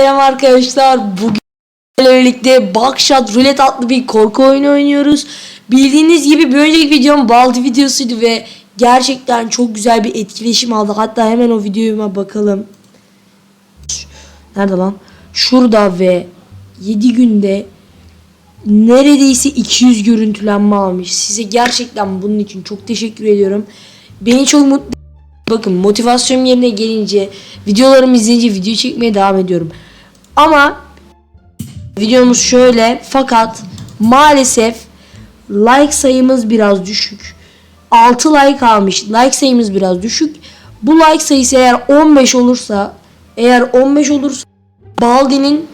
Merhaba arkadaşlar. Bugün birlikte Buckshot Roulette adlı bir korku oyunu oynuyoruz. Bildiğiniz gibi bir önceki videom Baldi videosuydu ve gerçekten çok güzel bir etkileşim aldı. Hatta hemen o videoma bakalım. Nerede lan? Şurada ve 7 günde neredeyse 200 görüntülenme almış. Size gerçekten bunun için çok teşekkür ediyorum. Beni çok mutlu Bakın motivasyon yerine gelince videolarımı izleyince video çekmeye devam ediyorum. Ama videomuz şöyle fakat maalesef like sayımız biraz düşük. 6 like almış. Like sayımız biraz düşük. Bu like sayısı eğer 15 olursa eğer 15 olursa Baldi'nin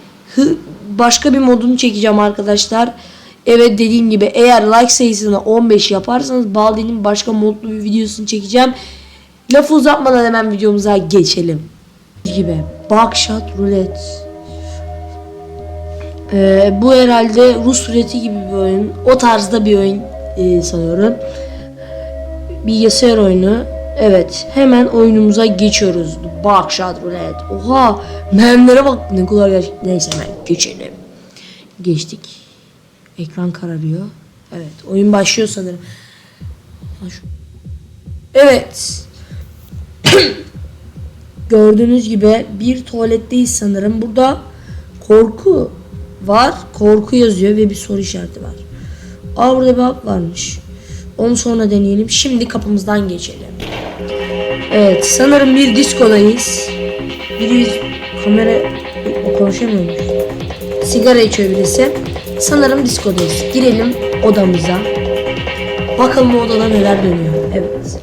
başka bir modunu çekeceğim arkadaşlar. Evet dediğim gibi eğer like sayısını 15 yaparsanız Baldi'nin başka modlu bir videosunu çekeceğim. Lafı uzatmadan hemen videomuza geçelim. Gibi. Buckshot Roulette. Ee, bu herhalde Rus ruleti gibi bir oyun. O tarzda bir oyun e, sanıyorum. Bilgisayar oyunu. Evet. Hemen oyunumuza geçiyoruz. Buckshot Roulette. Oha. Mermilere bak. Ne kadar gerçek. Neyse hemen geçelim. Geçtik. Ekran kararıyor. Evet. Oyun başlıyor sanırım. Evet. Gördüğünüz gibi bir tuvaletteyiz sanırım. Burada korku var. Korku yazıyor ve bir soru işareti var. Aa burada bir hap varmış. Onu sonra deneyelim. Şimdi kapımızdan geçelim. Evet sanırım bir diskodayız. Biri kamera konuşamıyormuş. Sigara içiyor birisi. Sanırım diskodayız. Girelim odamıza. Bakalım odada neler dönüyor. Evet.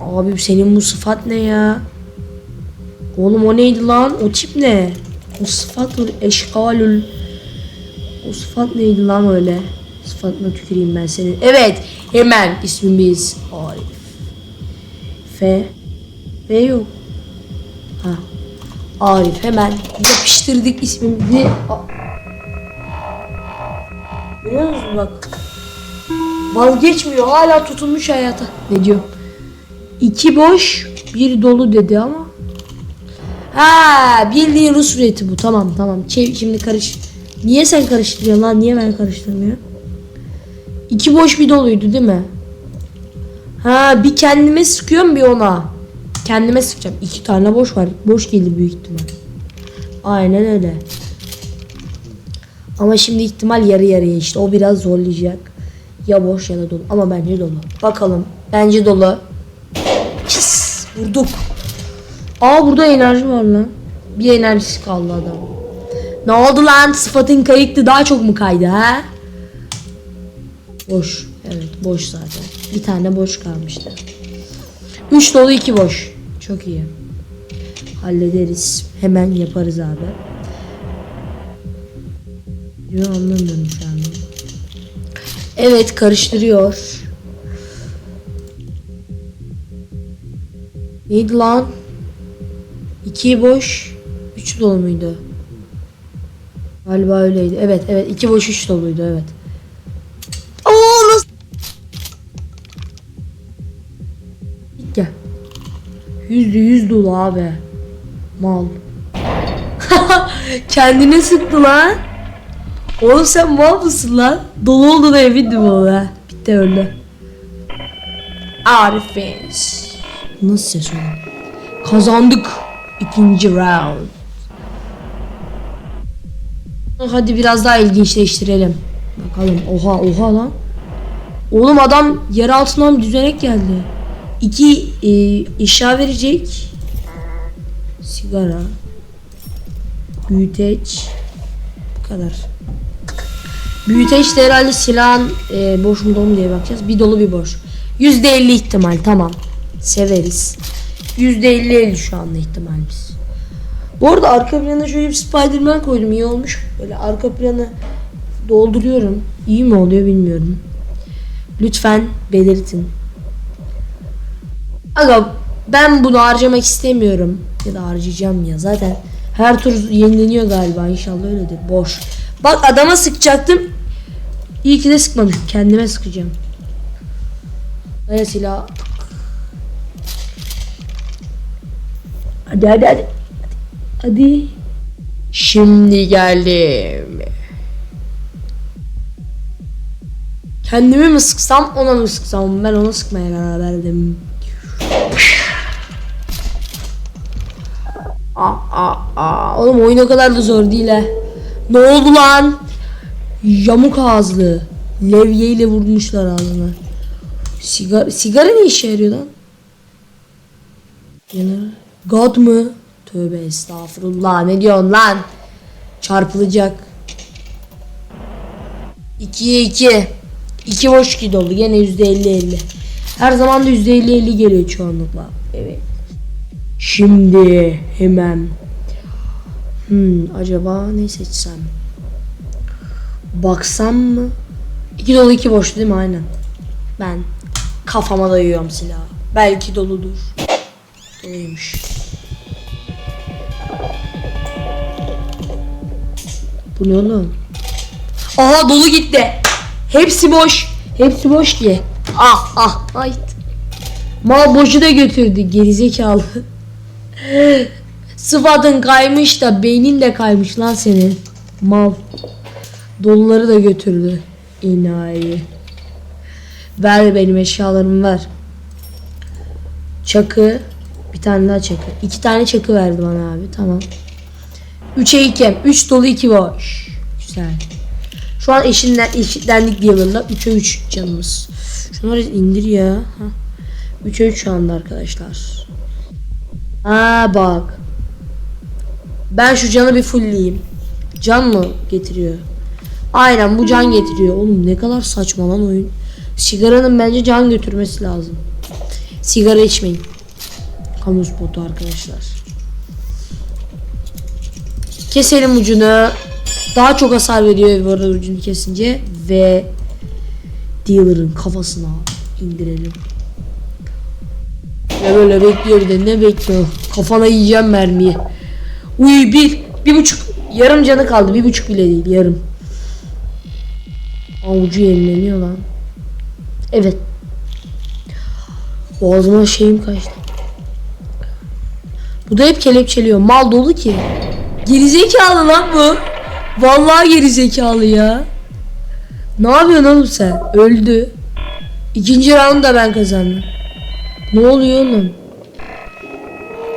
Abi senin bu sıfat ne ya? Oğlum o neydi lan? O tip ne? O sıfatul eşkalül. O sıfat neydi lan öyle? Sıfatına tüküreyim ben senin. Evet. Hemen ismimiz Arif. F. F yok. Ha. Arif hemen yapıştırdık ismimizi. Biliyor musun bak. Vazgeçmiyor hala tutunmuş hayata. Ne diyor? İki boş, bir dolu dedi ama. Ha, bildiğin Rus ruleti bu. Tamam tamam. Çev şimdi karış. Niye sen karıştırıyorsun lan? Niye ben karıştırmıyorum? İki boş bir doluydu değil mi? Ha, bir kendime sıkıyorum bir ona. Kendime sıkacağım. İki tane boş var. Boş gelir büyük ihtimal. Aynen öyle. Ama şimdi ihtimal yarı yarıya işte. O biraz zorlayacak. Ya boş ya da dolu. Ama bence dolu. Bakalım. Bence dolu. Pis, vurduk. Aa burada enerji var lan. Bir enerjisi kaldı adam. Ne oldu lan? Sıfatın kayıktı daha çok mu kaydı ha? Boş. Evet boş zaten. Bir tane boş kalmıştı. Üç dolu iki boş. Çok iyi. Hallederiz. Hemen yaparız abi. Yo anlamıyorum şu an. Evet karıştırıyor. Neydi lan? İki boş, üç dolu muydu? Galiba öyleydi. Evet, evet. iki boş, üç doluydu. Evet. Aa nasıl? Git gel. Yüzde yüz dolu abi. Mal. Kendine sıktı lan. Oğlum sen mal mısın lan? Dolu olduğuna emindim oğlum. Bitti öyle. Arifes. Nasıl ses o? Kazandık. İkinci round. Hadi biraz daha ilginçleştirelim. Bakalım. Oha oha lan. Oğlum adam yer altından düzenek geldi. İki e, eşya verecek. Sigara. Büyüteç. Bu kadar. Büyüteç de herhalde silahın e, boş dolu mu diye bakacağız. Bir dolu bir boş. %50 ihtimal tamam. Severiz. %50-50 şu anda ihtimalimiz. Bu arada arka plana şöyle bir Spiderman koydum. iyi olmuş. Böyle arka planı dolduruyorum. İyi mi oluyor bilmiyorum. Lütfen belirtin. Aga ben bunu harcamak istemiyorum. Ya da harcayacağım ya. Zaten her tur yenileniyor galiba. İnşallah öyledir. Boş. Bak adama sıkacaktım. İyi ki de sıkmamışım. Kendime sıkacağım. Aya silah Hadi hadi hadi. Hadi. Şimdi geldim. Kendimi mi sıksam ona mı sıksam ben ona sıkmaya karar verdim. Aa, aa, aa. Oğlum oyun o kadar da zor değil he. Ne oldu lan? Yamuk ağızlı. Levyeyle vurmuşlar ağzına. Sigara, sigara ne işe yarıyor lan? Yanar. God mı? Tövbe estağfurullah ne diyorsun lan? Çarpılacak. 2'ye 2. 2 boş ki dolu. Gene %50-50. Her zaman da %50-50 geliyor çoğunlukla. Evet. Şimdi hemen. Hmm, acaba ne seçsem? Baksam mı? 2 dolu 2 boş değil mi? Aynen. Ben kafama dayıyorum silahı. Belki doludur. Doluymuş. Bu ne oğlum? Aha dolu gitti. Hepsi boş. Hepsi boş ki. Ah ah ay. Mal boşu da götürdü gerizekalı. Sıfatın kaymış da beynin de kaymış lan senin. Mal. Doluları da götürdü. İnayi. Ver benim eşyalarımı ver. Çakı. Bir tane daha çakı. İki tane çakı verdi bana abi. Tamam. 3'e 2. 3 dolu 2 boş. Güzel. Şu an eşinden, eşitlendik dealer'la. 3'e 3 canımız. Şunları indir ya. 3'e 3 şu anda arkadaşlar. Aa bak. Ben şu canı bir fullleyeyim. Can mı getiriyor? Aynen bu can getiriyor. Oğlum ne kadar saçma lan oyun. Sigaranın bence can götürmesi lazım. Sigara içmeyin. Kamu spotu arkadaşlar. Keselim ucunu. Daha çok hasar veriyor bu arada ucunu kesince. Ve dealer'ın kafasına indirelim. Ve böyle bekliyor bir de ne bekliyor? Kafana yiyeceğim mermiyi. Uy bir, bir buçuk, yarım canı kaldı. Bir buçuk bile değil, yarım. Avucu yenileniyor lan. Evet. Boğazıma şeyim kaçtı. Bu da hep kelepçeliyor. Mal dolu ki. Gerizekalı lan bu. Vallahi gerizekalı ya. Ne yapıyorsun oğlum sen? Öldü. İkinci round da ben kazandım. Ne oluyor oğlum?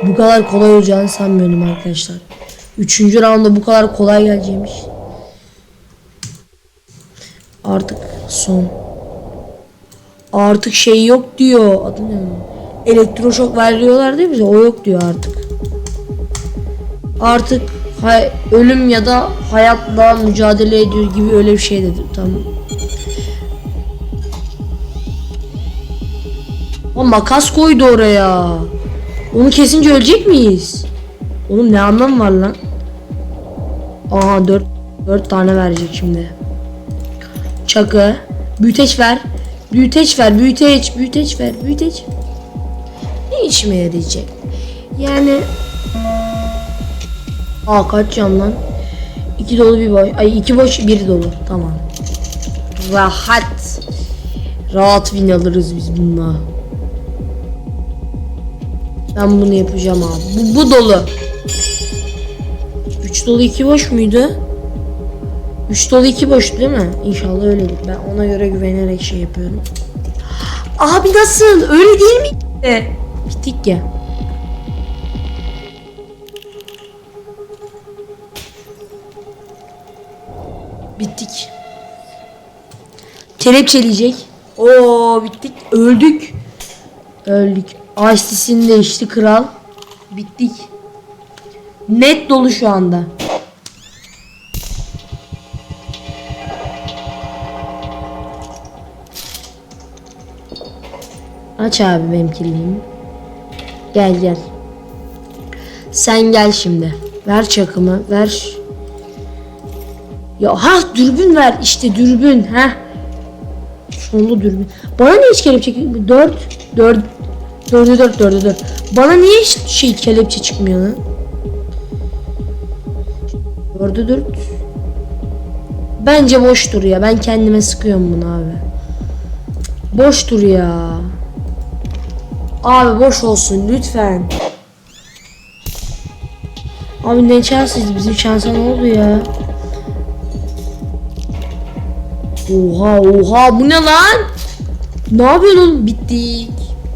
Bu kadar kolay olacağını sanmıyorum arkadaşlar. Üçüncü rounda bu kadar kolay geleceğimiş. Artık son. Artık şey yok diyor. Adı ne? Elektroşok veriyorlar değil mi? O yok diyor artık. Artık ölüm ya da hayatla mücadele ediyor gibi öyle bir şey dedi. Tamam. O makas koydu oraya. Onu kesince ölecek miyiz? Oğlum ne anlamı var lan? Aha 4 4 tane verecek şimdi. Çakı. Büyüteç ver. Büyüteç ver. Büyüteç. Büyüteç ver. Büyüteç. Ne işime yarayacak? Yani Aa kaç can lan? İki dolu bir boş. Ay iki boş bir dolu. Tamam. Rahat. Rahat win alırız biz bununla. Ben bunu yapacağım abi. Bu, bu dolu. 3 dolu 2 boş muydu? 3 dolu 2 boş değil mi? İnşallah öyledir. Ben ona göre güvenerek şey yapıyorum. Abi nasıl? Öyle değil mi? Bittik ya. Bittik. Kelepçeleyecek. Oo bittik. Öldük. Öldük. Ice'sini de içti kral. Bittik. Net dolu şu anda. Aç abi benim kimliğimi. Gel gel. Sen gel şimdi. Ver çakımı. Ver. Ya ha dürbün ver işte dürbün ha. Sonlu dürbün. Bana niye hiç kelepçe çıkmıyor? 4 4 4'e 4 4'e 4. Bana niye hiç şey kelepçe çıkmıyor lan? 4'e 4. Bence boştur ya. Ben kendime sıkıyorum bunu abi. Boştur ya. Abi boş olsun lütfen. Abi ne şanssız bizim şansa ne oldu ya? Oha oha bu ne lan? Ne yapıyorsun oğlum? Bittik.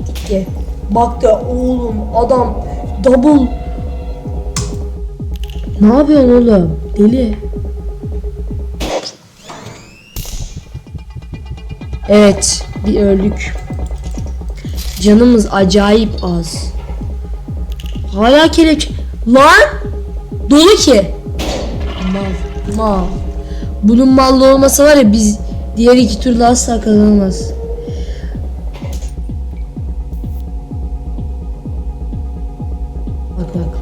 Bitti. Baktı oğlum adam double. Ne yapıyorsun oğlum? Deli. Evet, bir öldük. Canımız acayip az. Hala kelepçe. Lan! Dolu ki. Mal, mal. Bunun mallı olmasa var ya biz diğer iki türlü asla kazanamaz. Bak bak.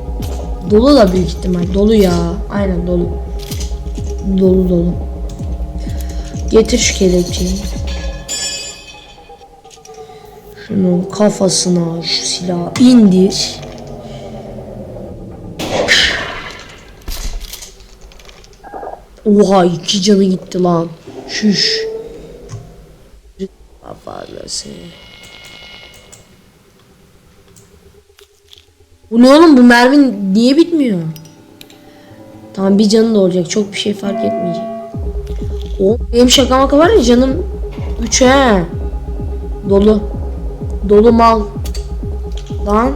Dolu da büyük ihtimal. Dolu ya. Aynen dolu. Dolu dolu. Getir şu kelepçeyi. Şunun kafasına şu silahı indir. Oha iki canı gitti lan. Şuş. Kafası. Bu ne oğlum bu mermi niye bitmiyor? Tamam bir canı da olacak. Çok bir şey fark etmeyecek. O benim şaka maka var ya canım 3 he. Dolu. Dolu mal. Lan.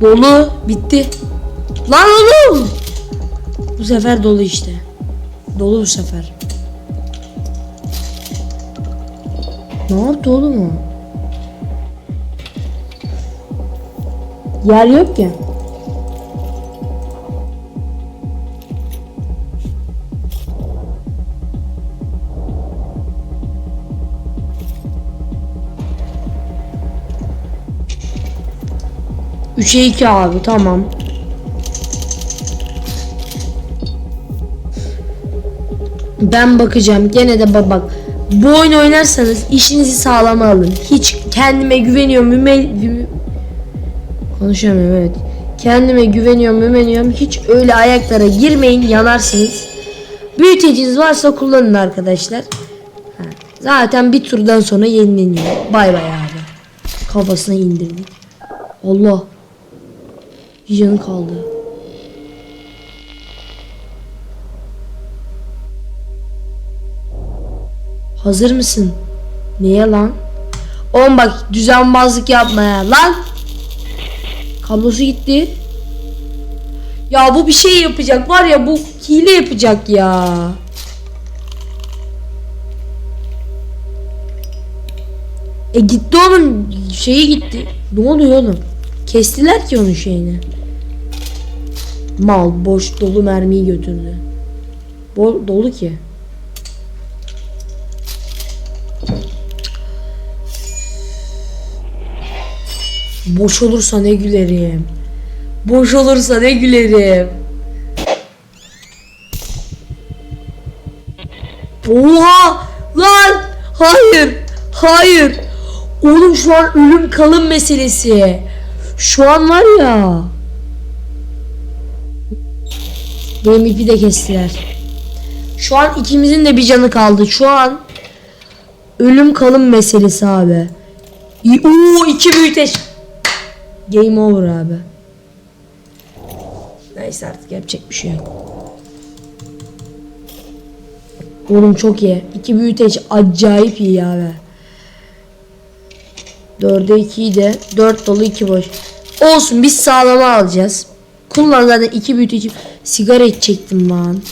Dolu. Bitti. Lan oğlum. Bu sefer dolu işte. Dolu bu sefer. Ne yaptı oğlum o? Yer yok ya. Üçe iki abi tamam. Ben bakacağım. Gene de bak bak. Bu oyun oynarsanız işinizi sağlama alın. Hiç kendime güveniyorum. Müme... mü- Konuşamıyorum evet. Kendime güveniyorum, güveniyorum. Hiç öyle ayaklara girmeyin, yanarsınız. Büyüteciniz varsa kullanın arkadaşlar. Ha, Zaten bir turdan sonra yenileniyor. Bay bay abi. Kafasına indirdik. Allah. Canı kaldı. Hazır mısın? Niye lan? Oğlum bak düzenbazlık yapma ya lan. Kablosu gitti. Ya bu bir şey yapacak var ya bu hile yapacak ya. E gitti oğlum şeyi gitti. Ne oluyor oğlum? Kestiler ki onun şeyini. Mal boş dolu mermiyi götürdü. Bol dolu ki. Boş olursa ne gülerim. Boş olursa ne gülerim. Oha! Lan! Hayır! Hayır! Oğlum şu an ölüm kalım meselesi. Şu an var ya. Benim ipi de kestiler. Şu an ikimizin de bir canı kaldı. Şu an ölüm kalım meselesi abi. Oo iki büyüteç. Game over abi. Neyse artık yapacak bir şey yok. Oğlum çok iyi. İki büyüteç acayip iyi abi. Dörde ikiyi de dört dolu iki boş. Olsun biz sağlama alacağız. Kullan zaten iki büyüteci. Sigara içecektim lan.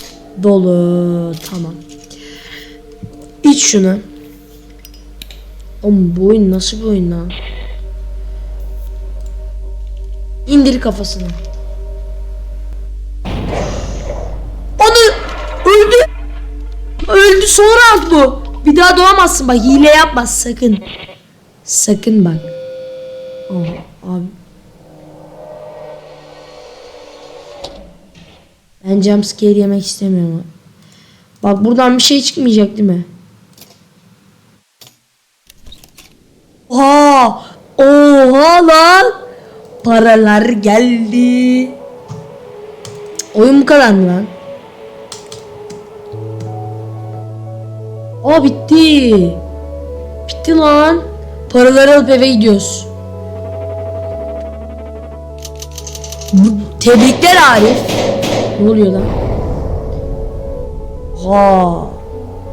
Dolu. Tamam. İç şunu. Oğlum bu oyun nasıl bir oyun lan? İndir kafasını. Onu öldü. Öldü sonra at bu. Bir daha doğamazsın bak hile yapma sakın. Sakın bak. Aa, abi. Ben jumpscare yemek istemiyorum. Bak buradan bir şey çıkmayacak değil mi? Oha! Oha lan! Paralar geldi. Oyun bu kadar mı lan? Aa bitti. Bitti lan. Paraları alıp eve gidiyoruz. Tebrikler Arif. Ne oluyor lan? Ha,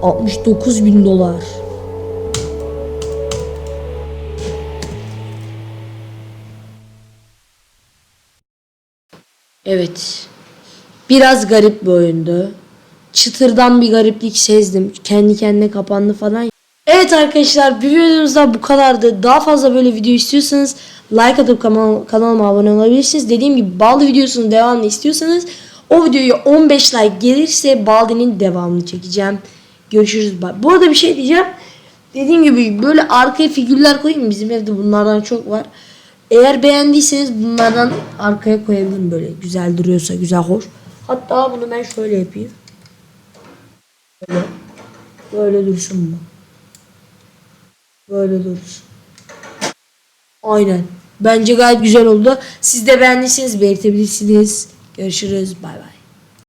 69 bin dolar. Evet. Biraz garip bir oyundu. Çıtırdan bir gariplik sezdim. Kendi kendine kapandı falan. Evet arkadaşlar bir videomuzda bu kadardı. Daha fazla böyle video istiyorsanız like atıp kanal, kanalıma abone olabilirsiniz. Dediğim gibi Baldi videosunun devamını istiyorsanız o videoya 15 like gelirse Baldi'nin devamını çekeceğim. Görüşürüz. Bu arada bir şey diyeceğim. Dediğim gibi böyle arkaya figürler koyayım. Bizim evde bunlardan çok var. Eğer beğendiyseniz bunlardan arkaya koyabilirim böyle. Güzel duruyorsa güzel hoş. Hatta bunu ben şöyle yapayım. Böyle. Böyle dursun bu. Böyle dursun. Aynen. Bence gayet güzel oldu. Siz de beğendiyseniz belirtebilirsiniz. Görüşürüz. Bay bay.